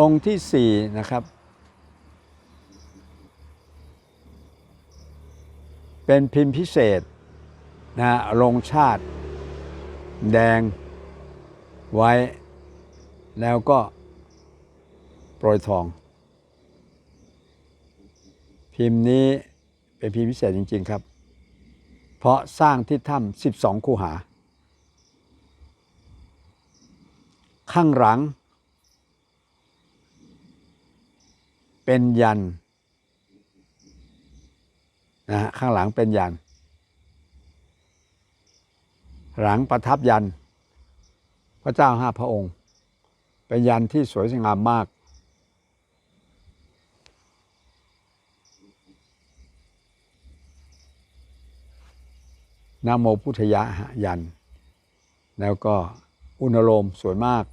องค์ที่สี่นะครับ เป็นพิมพ์พิเศษนะฮะลงชาติ แดงไว้ แล้วก็โปรยทอง พิมพ์นี้เป็นพิมพ์พิเศษจริง ๆ ครับ เพราะสร้างที่ถ้ำ12 คูหา ข้างหลัง เป็นยันนะฮะข้างหลังเป็นยัน หลังประทับยัน พระเจ้าห้าพระองค์ เป็นยันที่สวยงามมากนโมพุทธยะฮะยัน แล้วก็อุณโลมสวยมาก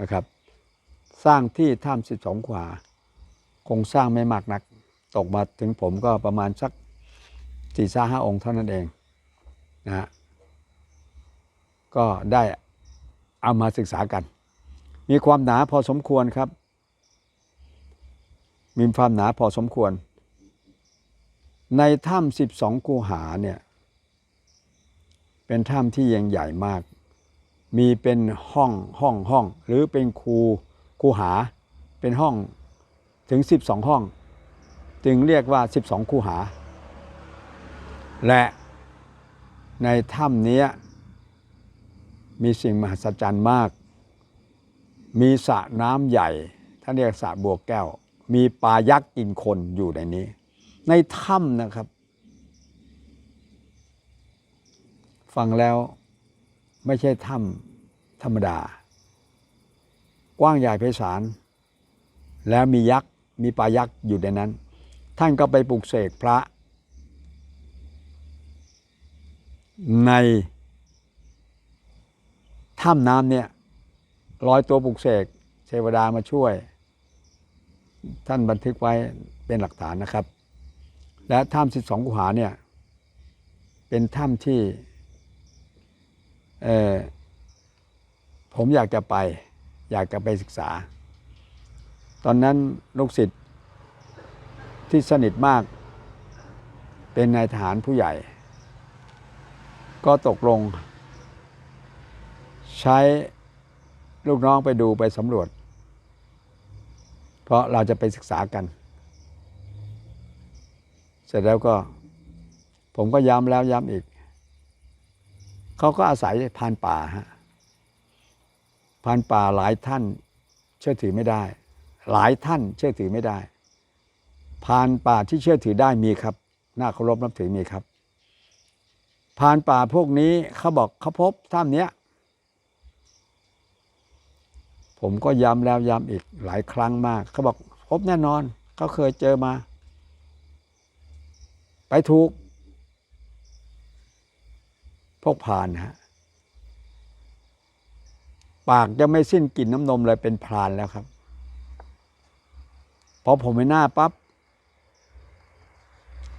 นะครับ สร้างที่ถ้ำสิบสองขวา คงสร้างไม่มากนัก ตกมาถึงผมก็ประมาณสักสี่ห้าห้าองค์เท่านั้นเองนะฮะก็ได้เอามาศึกษากัน มีความหนาพอสมควรครับ มีความหนาพอสมควร ในถ้ำสิบสองคูหาเนี่ยเป็นถ้ำที่ยังใหญ่มาก มีเป็นห้องห้องห้อง หรือเป็นคูคูหาเป็นห้อง ถึง 12 ห้อง จึงเรียกว่า 12 คูหา และในถ้ำนี้มีสิ่งมหัศจรรย์มาก มีสระน้ำใหญ่ท่านเรียกสระบัวแก้ว มีปลายักษ์กินคนอยู่ในนี้ ในถ้ำนะครับ ฟังแล้วไม่ใช่ถ้ำธรรมดา กว้างใหญ่ไพศาล แล้วมียักษ์ มีปลายักษ์อยู่ในนั้น ท่านก็ไปปลุกเสกพระ ในถ้ำน้ำเนี่ยร้อยตัวปลุกเสกเทวดามาช่วย ท่านบันทึกไว้เป็นหลักฐานนะครับ และถ้ำสิบสองกุหาเนี่ยเป็นถ้ำที่เอ่อผมอยากจะไป อยากจะไปศึกษา ตอนนั้นลูกศิษย์ที่สนิทมาก เป็นนายทหารผู้ใหญ่ ก็ตกลง ใช้ลูกน้องไปดูไปสำรวจ เพราะเราจะไปศึกษากัน เสร็จแล้วก็ผมก็ย้ำแล้วย้ำอีก เขาก็อาศัยพานป่าฮะพานป่าหลายท่านเชื่อถือไม่ได้ หลายท่านเชื่อถือไม่ได้พานป่าที่เชื่อถือได้มีครับ น่าเคารพนับถือมีครับพานป่าพวกนี้เขาบอกเขาพบถ้ำเนี้ย ผมก็ย้ำแล้วย้ำอีกหลายครั้งมาก เขาบอกพบแน่นอนเขาเคยเจอมา ไปถูก พวกพานฮะปากจะไม่สิ้นกลิ่นน้ำนมเลยเป็นพรานแล้วครับ พอผมไปหน้าปั๊บ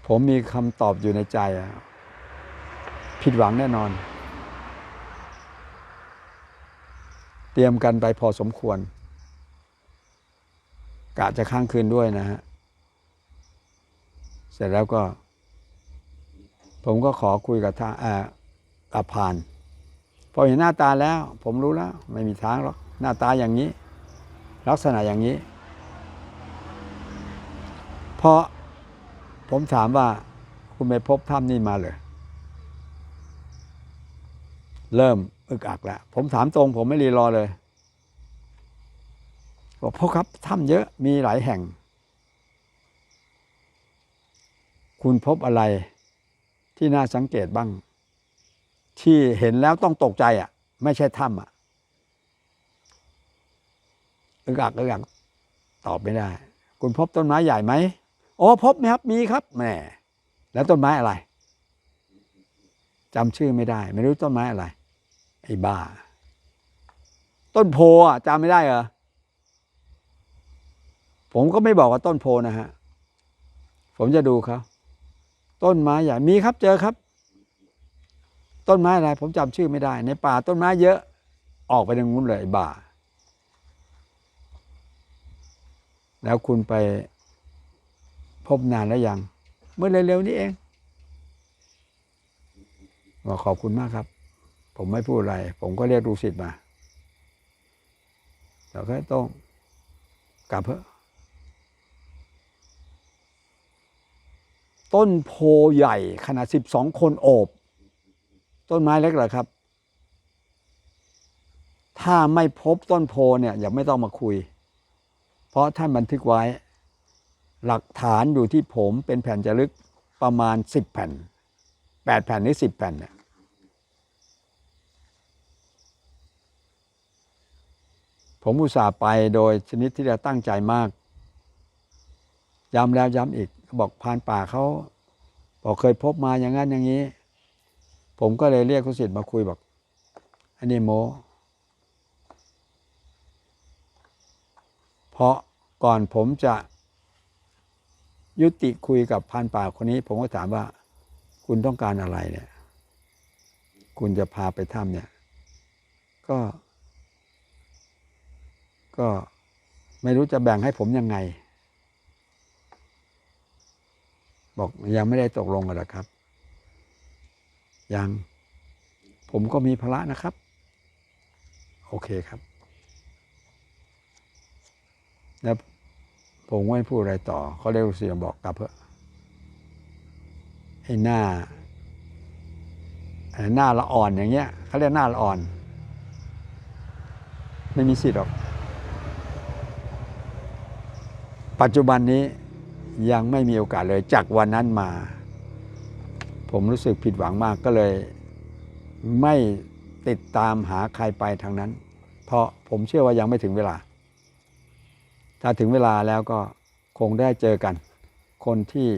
ผมมีคำตอบอยู่ในใจอะผิดหวังแน่นอน เตรียมกันไปพอสมควร กะจะค้างคืนด้วยนะฮะ เสร็จแล้วก็ ผมก็ขอคุยกับท่าอ่ากับพาน พอเห็นหน้าตาแล้ว ผมรู้แล้ว ไม่มีทางหรอก หน้าตาอย่างนี้ ลักษณะอย่างนี้ เพราะผมถามว่าคุณไปพบถ้ำนี่มาเลยเริ่มอึกอักแล้วผมถามตรง ผมไม่รีรอเลยบอกพ่อครับถ้ำเยอะมีหลายแห่ง คุณพบอะไรที่น่าสังเกตบ้าง ที่เห็นแล้วต้องตกใจอะ ไม่ใช่ถ้ำอะอึกอักอึกอักตอบไม่ได้ คุณพบต้นไม้ใหญ่ไหม อ๋อพบไหมครับมีครับแหมแล้วต้นไม้อะไรจำชื่อไม่ได้ ไม่รู้ต้นไม้อะไร ไอ้บ้า ต้นโพอะจำไม่ได้เหรอผมก็ไม่บอกว่าต้นโพนะฮะ ผมจะดูเขาต้นไม้ใหญ่มีครับเจอครับ ต้นไม้อะไร ผมจำชื่อไม่ได้ ในป่าต้นไม้เยอะออกไปทางนู้นเลยบ้า แล้วคุณไป พบนานแล้วยัง เมื่อเร็วๆนี้เองบอกขอบคุณมากครับ ผมไม่พูดอะไร ผมก็เรียกลูกศิษย์มาแต่ก็ต้องกลับเถอะต้นโพใหญ่ขนาดสิบสองคนโอบ ต้นไม้เล็กเหรอครับ ถ้าไม่พบต้นโพเนี่ยอย่าไม่ต้องมาคุย เพราะท่านบันทึกไว้ หลักฐานอยู่ที่ผมเป็นแผ่นจารึกประมาณสิบแผ่นแปดแผ่นหรือสิบแผ่นเนี่ยผมอุตส่าห์ไปโดยชนิดที่เราตั้งใจมาก ย้ำแล้วย้ำอีก บอกพานป่าเขาบอกเคยพบมาอย่างนั้นอย่างนี้ ผมก็เลยเรียกคุณสิทธิ์มาคุยบอกอันนี้โมเพราะก่อนผมจะ ยุติคุยกับพรานป่าคนนี้ ผมก็ถามว่า คุณต้องการอะไรเนี่ย คุณจะพาไปถ้ำเนี่ย ก็ ก็ไม่รู้จะแบ่งให้ผมยังไง บอกยังไม่ได้ตกลงกันหรอครับ ยัง ผมก็มีภาระนะครับ โอเคครับแล้ว ผมไม่พูดอะไรต่อ เขาเรียกเสียงบอกกลับเถอะไอ้หน้าไอ้หน้าละอ่อนอย่างเงี้ยเขาเรียกหน้าละอ่อน ไม่มีสิทธิ์หรอก ปัจจุบันนี้ยังไม่มีโอกาสเลยจากวันนั้นมา ผมรู้สึกผิดหวังมากก็เลย ไม่ติดตามหาใครไปทางนั้น เพราะผมเชื่อว่ายังไม่ถึงเวลา ถ้าถึงเวลาแล้วก็คงได้เจอกัน คนที่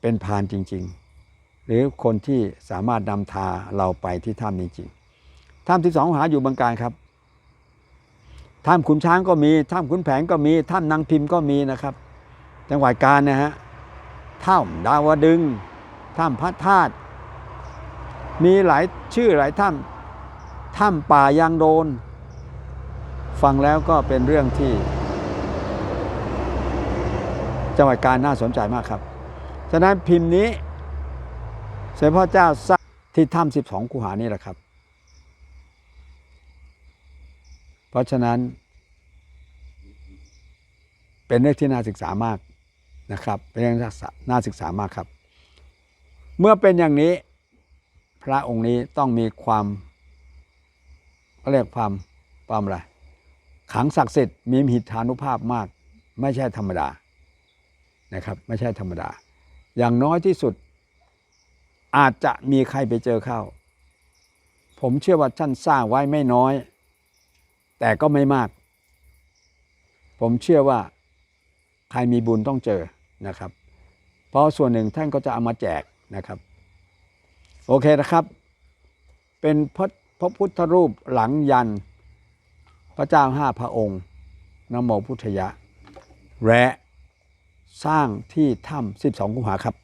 เป็นพานจริง ๆ หรือคนที่สามารถนำทาเราไปที่ถ้ำจริงๆถ้ำที่สองหาอยู่บางการครับถ้ำขุนช้างก็มีถ้ำขุนแผนก็มีถ้ำนางพิมพ์ก็มีนะครับ จังหวัดกาญนะฮะถ้ำดาวดึงถ้ำพระธาตุมีหลายชื่อหลายถ้ำถ้ำป่ายางโดน ฟังแล้วก็เป็นเรื่องที่ จังหวัดกาญน่าสนใจมากครับ ฉะนั้นพิมพ์นี้เสด็จพ่อเจ้าสร้างที่ถ้ำสิบสองคูหานี่แหละครับ เพราะฉะนั้น เป็นเรื่องที่น่าศึกษามากนะครับ เป็นเรื่องที่น่าศึกษามากครับ เมื่อเป็นอย่างนี้พระองค์นี้ต้องมีความเขาเรียกความความอะไร ขังศักดิ์สิทธิ์มีมหิทธานุภาพมาก ไม่ใช่ธรรมดานะครับไม่ใช่ธรรมดา อย่างน้อยที่สุดอาจจะมีใครไปเจอเข้า ผมเชื่อว่าท่านสร้างไว้ไม่น้อย แต่ก็ไม่มาก ผมเชื่อว่าใครมีบุญต้องเจอนะครับ เพราะส่วนหนึ่งท่านก็จะเอามาแจกนะครับ โอเคนะครับ เป็นพระพระพุทธรูปหลังยัน พระเจ้าห้าพระองค์นโมพุทธยะ และสร้างที่ถ้ำสิบสองกุมภาครับ